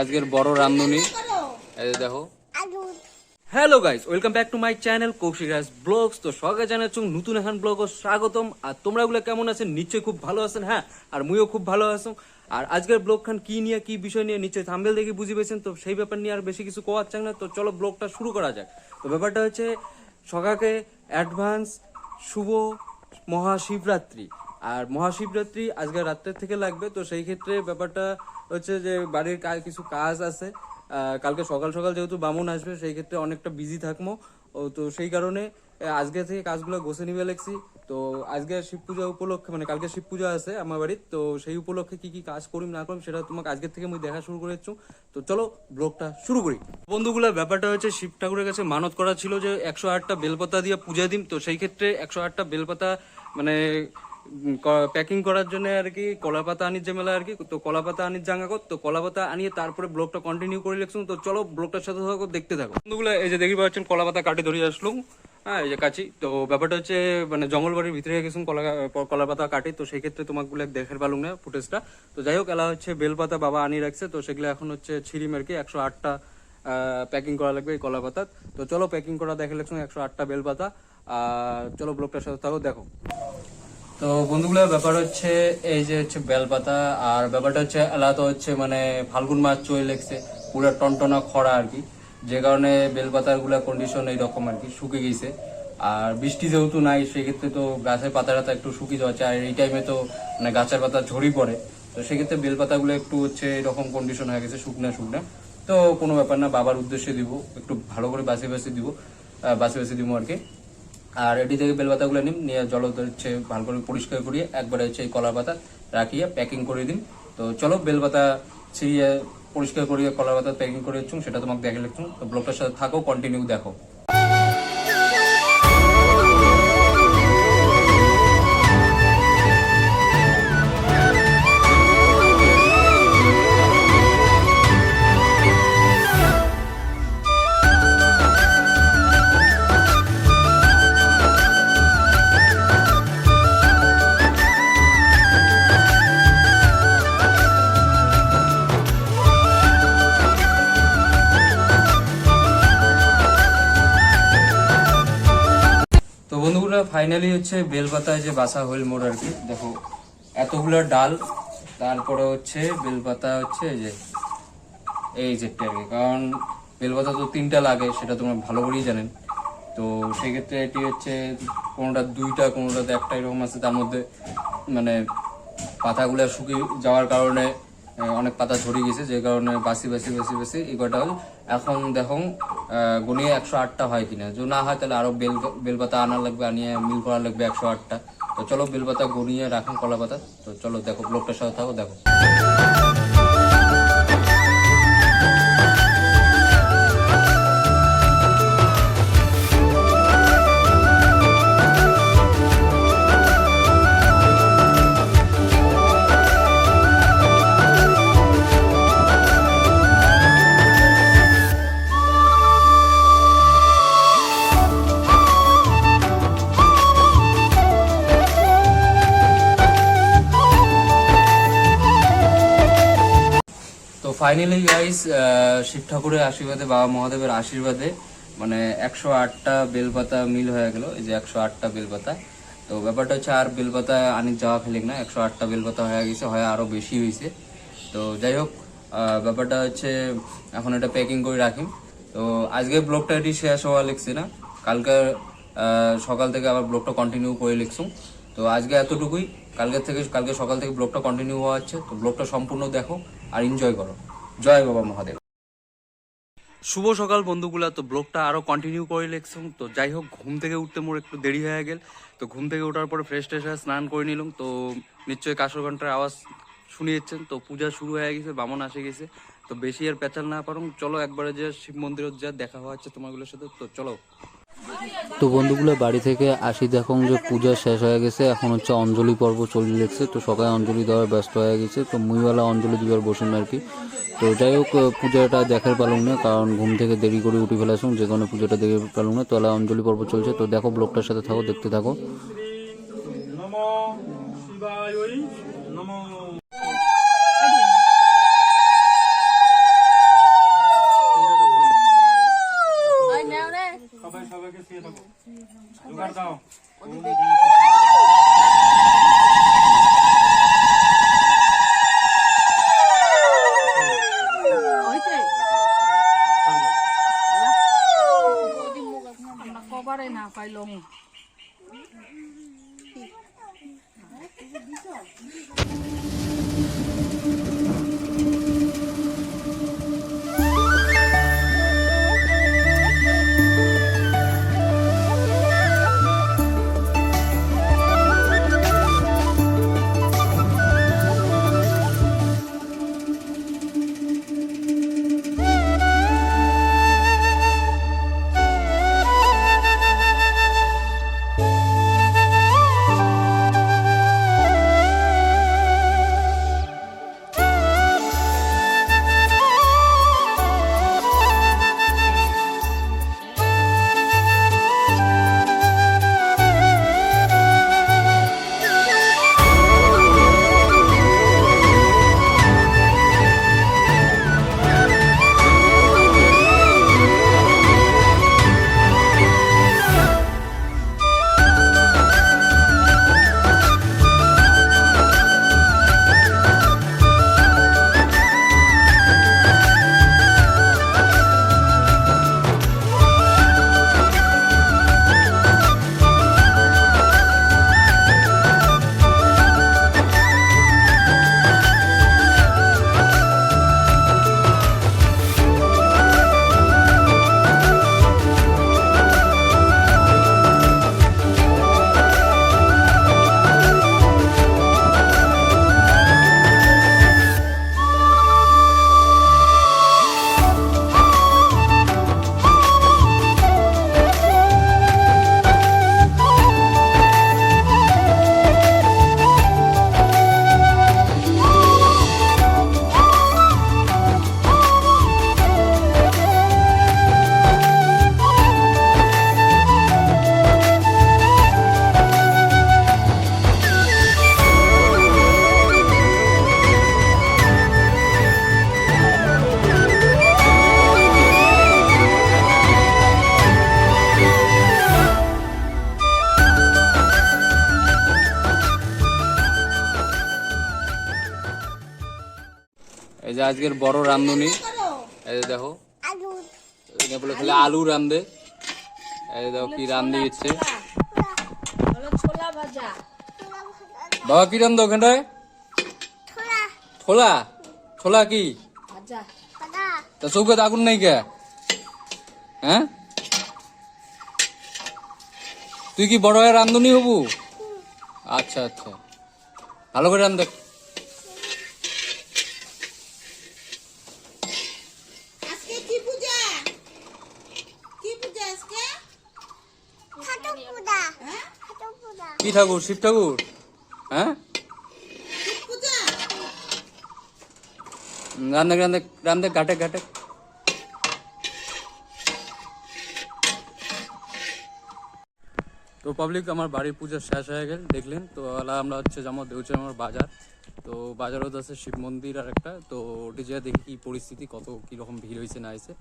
আজকের বড় রামধুনি। এই দেখো। Hello guys welcome back to my channel Koushik Raj vlogs তো সবাই জানাচ্ছি নতুন এখন ব্লগ স্বাগতম। আর তোমরা গুলো কেমন আছেন? নিশ্চয়ই খুব ভালো আছেন হ্যাঁ? আর মুইও খুব ভালো আছো। আর আজকের ব্লগ খান কি নিয়ে, কি বিষয় নিয়ে, নিশ্চয়ই থাম্বেল দেখে বুঝে পেয়েছেন তো সেই ব্যাপার নিয়ে আর বেশি কিছু কোয়ার চাই না। তো চলো ব্লগটা শুরু করা যাক। তো ব্যাপারটা হচ্ছে সকাকে অ্যাডভান্স শুভ মহাশিবরাত্রি। আর মহাশিবরাত্রি আজকে রাত্রের থেকে লাগবে, তো সেই ক্ষেত্রে ব্যাপারটা হচ্ছে যে বাড়ির কা- কিছু কাজ আছে। কালকে সকাল সকাল যেহেতু বামুন আসবে, সেই ক্ষেত্রে অনেকটা বিজি থাকব। তো সেই কারণে আজকে থেকে কাজগুলো গোছে নিবে লেগছি তো আজকে শিব পূজা উপলক্ষে মানে কালকে শিব পূজা আছে আমার বাড়ির, তো সেই উপলক্ষে কি কি কাজ করিম না করিম সেটা তোমাকে আজকের থেকে আমি দেখা শুরু করেছি তো চলো ব্লগটা শুরু করি। বন্ধুগুলো, ব্যাপারটা হচ্ছে শিব ঠাকুরের কাছে মানত করা ছিল যে একশো আটটা বেলপাতা দিয়ে পূজা দিম, তো সেই ক্ষেত্রে একশো আটটা বেলপাতা মানে প্যাকিং করার জন্য আর কি কলা পাতা আনির ঝামেলা আর কি, তো কলা পাতা আনির জাঙ্গা কর, তো কলা পাতা আনিয়ে তারপরে ব্লগটা কন্টিনিউ করে লিখছুন তো চলো ব্লগটার সাথে থাকো, দেখতে থাকো। বন্ধুগুলো, এই যে দেখি পাচ্ছেন কলা পাতা কাটি ধরে আসলুম হ্যাঁ এই যে কাছি তো ব্যাপারটা হচ্ছে মানে জঙ্গল বাড়ির ভিতরে গেছিলাম কলা কলা পাতা কাটি, তো সেই ক্ষেত্রে তোমাকে দেখার পালুম না ফুটেজটা তো যাই হোক, এলা হচ্ছে বেলপাতা বাবা আনিয়ে রাখছে, তো সেগুলো এখন হচ্ছে ছিরিম আর কি, একশো আটটা প্যাকিং করা লাগবে এই কলা পাতা তো চলো প্যাকিং করা দেখে লাগছে, একশো আটটা বেলপাতা, আর চলো ব্লগটার সাথে থাকো, দেখো। তো বন্ধুগুলো, ব্যাপার হচ্ছে এই যে হচ্ছে বেলপাতা, আর ব্যাপারটা হচ্ছে আলাদা হচ্ছে মানে ফাল্গুন মাস চলে লেগছে পুরো টনটনা খরা আর কি। যে কারণে বেলপাতারগুলা কন্ডিশন এইরকম আর কি, শুকে গেছে। আর বৃষ্টি যেহেতু নাই, সেক্ষেত্রে তো গাছের পাতাটা একটু শুকিয়ে যাচ্ছে আর এই টাইমে তো মানে গাছের পাতা ঝরি পড়ে। তো সেক্ষেত্রে বেলপাতাগুলো একটু হচ্ছে এরকম কন্ডিশন হয়ে গেছে, শুকনা শুকনা। তো কোনো ব্যাপার না, বাবার উদ্দেশ্যে দিব, একটু ভালো করে বাসি বাসি দিব বাসি বাসি দিব আর কি। আর এটি থেকে বেলপাতাগুলো নিন, নিয়ে জল হচ্ছে ভালো করে পরিষ্কার করিয়ে একবারে হচ্ছে এই কলার পাতা রাখিয়ে প্যাকিং করে দিন। তো চলো বেলপাতা ছিঁড়িয়ে পরিষ্কার করিয়ে কলার পাতা প্যাকিং করে দিচ্ছুম সেটা তোমাকে দেখে লিখছুম তো ব্লগটার সাথে থাকো কন্টিনিউ দেখো। তো বন্ধুগুলো ফাইনালি হচ্ছে বেলপাতায় যে বাসা হইল মোড় আর কি, দেখো, এতগুলো ডাল, তারপরে হচ্ছে বেলপাতা হচ্ছে এই যে, এই যেটা আর কি কারণ বেলপাতা তো তিনটা লাগে, সেটা তোমরা ভালো করেই জানেন। তো সেক্ষেত্রে এটি হচ্ছে কোনোটা দুইটা কোনোটাতে একটা এরকম আছে, তার মধ্যে মানে পাতাগুলো শুকিয়ে যাওয়ার কারণে অনেক পাতা ঝরে গেছে, যে কারণে বাসি বাসি বাসি বাসি, এই কটা এখন দেখো গুনিয়ে একশো আটটা হয় কিনা? যদি না হয়, তাহলে আরও বেল বেলপাতা আনা লাগবে, আনিয়ে মিল করা লাগবে একশো আটটা। তো চলো বেলপাতা গুনিয়ে রাখুন কলা পাতা তো চলো দেখো ব্লকটার সাথে থাকো, দেখো। ফাইনালি গাইস শিব ঠাকুরের আশীর্বাদে, বাবা মহাদেবের আশীর্বাদে মানে একশো আটটা বেলপাতা মিল হয়ে গেল। এই যে একশো আটটা বেলপাতা। তো ব্যাপারটা হচ্ছে আর বেলপাতা আনি যাওয়া ফেলিক না, একশো আটটা বেলপাতা হয়ে গেছে, হয় আরও বেশি হয়েছে। তো যাই হোক ব্যাপারটা হচ্ছে এখন এটা প্যাকিং করে রাখি। তো আজকে ব্লগটা এটি শেষ হওয়া লিখছি না। কালকে সকাল থেকে আবার ব্লগটা কন্টিনিউ করে লিখছুম তো আজকে এতটুকুই। কালকে থেকে, কালকে সকাল থেকে ব্লগটা কন্টিনিউ হওয়া হচ্ছে। তো ব্লগটা সম্পূর্ণ দেখো আর এনজয় করো। জয় বাবা মহাদেব। শুভ সকাল বন্ধুগুলা, তো ব্লগটা আরও কন্টিনিউ করে লেখছুম তো যাই হোক, ঘুম থেকে উঠতে মোর একটু দেরি হয়ে গেল। তো ঘুম থেকে ওঠার পরে ফ্রেশ ট্রেশ হয়ে স্নান করে নিলাম। তো নিশ্চয়ই কাশর ঘণ্টার আওয়াজ শুনিয়েছেন তো পূজা শুরু হয়ে গেছে, বামন আসে গেছে। তো বেশি আর পেঁচাল না পারুম। চলো একবারে যে শিব মন্দিরের যা দেখা হওয়া হচ্ছে তোমাগুলোর সাথে। তো চলো। তো বন্ধুগুলো, বাড়ি থেকে আসি দেখুন যে পূজা শেষ হয়ে গেছে, এখন হচ্ছে অঞ্জলি পর্ব চলে লেগছে। তো সবাই অঞ্জলি দেওয়ার ব্যস্ত হয়ে গেছে, তো মুইওয়ালা অঞ্জলি দিবার বসুন আর কি। তো যাই হোক পূজাটা দেখার পালুম না, কারণ ঘুম থেকে দেরি করে উঠে ফেলাছুম যে কোনো পূজাটা দেখে পালুম না। তো এলা অঞ্জলি পর্ব চলছে, তো দেখো ব্লগটার সাথে থাকো, দেখতে থাকো। 누가 다오? এই যে আজকের বড় রান্ধনি এই যে দেখো। বলে খালি আলু রান্ধে এই যে দেখো কি রান্ধি দিচ্ছে। বাবা কি রান্ধো ওখানটায়? ছোলা। ছোলা? কি? তা চৌকে আগুন নাই কে? হ্যাঁ? তুই কি বড় হয়ে রান্ধনি হবু? আচ্ছা আচ্ছা। ভালো করে রান্ধ আজকে কি পূজা কি পূজা আজকে হ্যাঁ কি ঠাকুর শিব ঠাকুর হ্যাঁ রান্ধে রান্ধে ঘাটে ঘাটে। তো পাবলিক আমার বাড়ির পুজো শেষ হয়ে গেল, দেখলেন। তো আমরা হচ্ছে যেমন দেউছে আমার বাজার। তো বাজারও আছে শিব মন্দির আর একটা। তো ওটি যা দেখি কি পরিস্থিতি, কত কীরকম ভিড় হয়েছে না হয়েছে।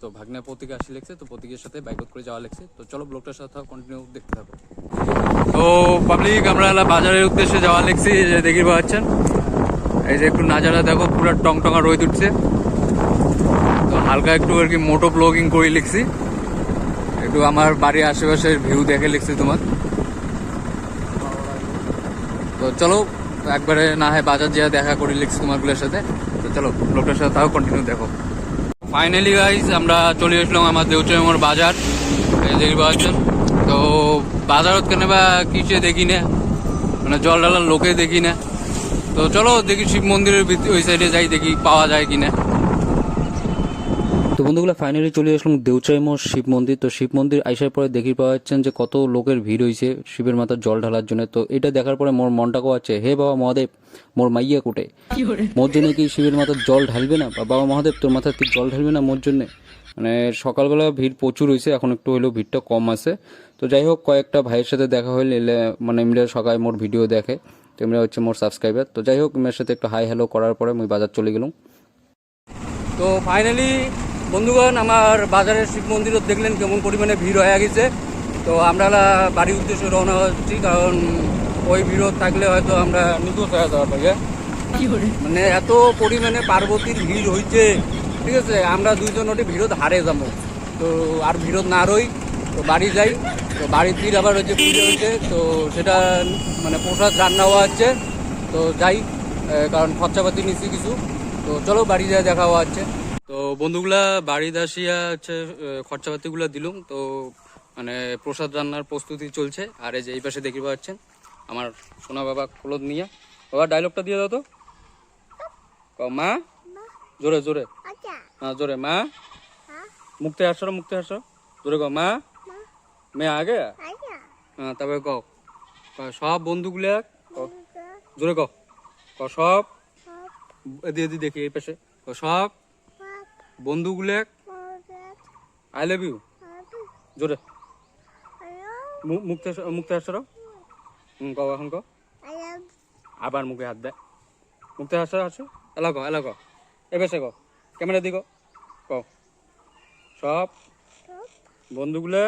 তো ভাগ্না প্রতীকে আসি লেগছে তো প্রতীকের সাথে বাইক করে যাওয়া লেগছে তো চলো ব্লগটার সাথে কন্টিনিউ দেখতে থাকো। তো পাবলিক আমরা বাজারের উদ্দেশ্যে যাওয়া লেগছি যে দেখি পাচ্ছেন এই যে একটু নাজারা দেখো, পুরো টং টঙা রোদ উঠছে। তো হালকা একটু আর কি মোটো ব্লগিং করে লিখছি। একটু আমার বাড়ির আশেপাশের ভিউ দেখে লিখছি তোমার। তো চলো, একবারে না হয় বাজার যেয়ে দেখা করি লিখছি তোমারগুলোর সাথে। তো চলো, ব্লগটার সাথে তাও কন্টিনিউ দেখো। ফাইনালি গাইজ আমরা চলে আসলাম আমার দেউচেমর বাজার। দেখি তো বাজারত কেন বা কিসে দেখি না। মানে জল ঢালার লোকে দেখি না। তো চলো দেখি শিব মন্দিরের ওই সাইডে যাই, দেখি পাওয়া যায় কিনা তো বন্ধুগুলো ফাইনালি চলে আসলাম দেউচাইমোর শিব মন্দির। তো শিব মন্দির আইসার পরে দেখি পাওয়া যাচ্ছেন যে কত লোকের ভিড় হয়েছে শিবের মাথার জল ঢালার জন্য। তো এটা দেখার পরে মোর মনটা কোয়াচ্ছে হে বাবা মহাদেব মোর মাইয়া কোটে। মোর জন্য কি শিবের মাথার জল ঢালবে না? বা বাবা মহাদেব তোর মাথার কি জল ঢালবে না মোর জন্য? মানে সকালবেলা ভিড় প্রচুর হয়েছে এখন একটু হলেও ভিড়টা কম আছে। তো যাই হোক কয়েকটা ভাইয়ের সাথে দেখা হইলে এলে মানে এমরা সকালে মোর ভিডিও দেখে। তো এমরা হচ্ছে মোর সাবস্ক্রাইবার তো যাই হোক এমরার সাথে একটু হাই হ্যালো করার পরে আমি বাজার চলে গেলাম। তো ফাইনালি বন্ধুগণ আমার বাজারের শিব মন্দিরও দেখলেন কেমন পরিমাণে ভিড় হয়ে গেছে। তো আমরা বাড়ির উদ্দেশ্যে রওনা হচ্ছি কারণ ওই ভিড় থাকলে হয়তো আমরা নিখোঁজ হয়ে যাওয়ার পাইয়া মানে এত পরিমাণে পার্বতীর ভিড় হয়েছে ঠিক আছে? আমরা দুইজন ওটি ভিড়ত হারে যাব। তো আর ভিড়ত না রই তো বাড়ি যাই। তো বাড়ির দিন আবার হচ্ছে পুজো হয়েছে তো সেটা মানে প্রসাদ রান্না হওয়া হচ্ছে। তো যাই কারণ খরচাপাতি নিচ্ছি কিছু। তো চলো বাড়ি যা দেখা হওয়া হচ্ছে। তো বন্ধুগুলা বাড়ি আসিয়া হচ্ছে খরচাপাতিগুলো দিলুম। তো মানে প্রসাদ রান্নার প্রস্তুতি চলছে। আর এই যে এই পাশে দেখতে পাচ্ছেন আমার সোনা বাবা ক্লোথ নিয়ে। বাবা ডায়লগটা দিয়ে দাও তো। মা? জোরে জোরে। হ্যাঁ জোরে। মা? মুক্তি আসো মুক্তি আসো। জোরে ক মা? মেয়ে আগে? হ্যাঁ তবে ক ক, সব বন্ধুগুলা জোরে ক সব? এদি এদি দেখি এই পাশে। সব? বন্ধুগুলা আই লাভ ইউ। জোরে। মুক্তি মুক্তি আসো হুম ক এখন ক আবার মুখে হাত দেয় মুক্তি আসো আসো এলা ক এলা ক এ পাশে ক ক্যামেরা দিক ক সব বন্ধুগুলা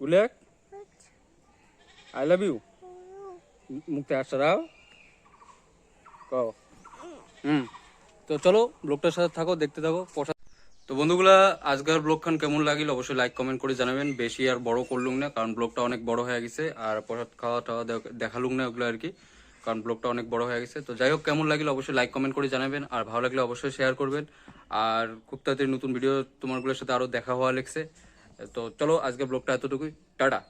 গুলে আই লাভ ইউ। মুক্তি দাও কও। হুম। তো চলো ব্লগটার সাথে থাকো, দেখতে থাকো তো বন্ধুগুলা, আজকের ব্লগখান কেমন লাগিল অবশ্যই লাইক কমেন্ট করে জানাবেন। বেশি আর বড় করলুম না, কারণ ব্লগটা অনেক বড় হয়ে গেছে, আর প্রসাদ খাওয়া টাওয়া দেখ- দেখালুম না ওগুলো আর কি, কারণ ব্লগটা অনেক বড় হয়ে গেছে। তো যাই হোক, কেমন লাগিল অবশ্যই লাইক কমেন্ট করে জানাবেন, আর ভালো লাগলে অবশ্যই শেয়ার করবেন। আর খুব তাড়াতাড়ি নতুন ভিডিও তোমারগুলোর সাথে আরও দেখা হওয়া লেগছে। তো চলো আজকে ব্লগটা এতটুকুই, টাটা।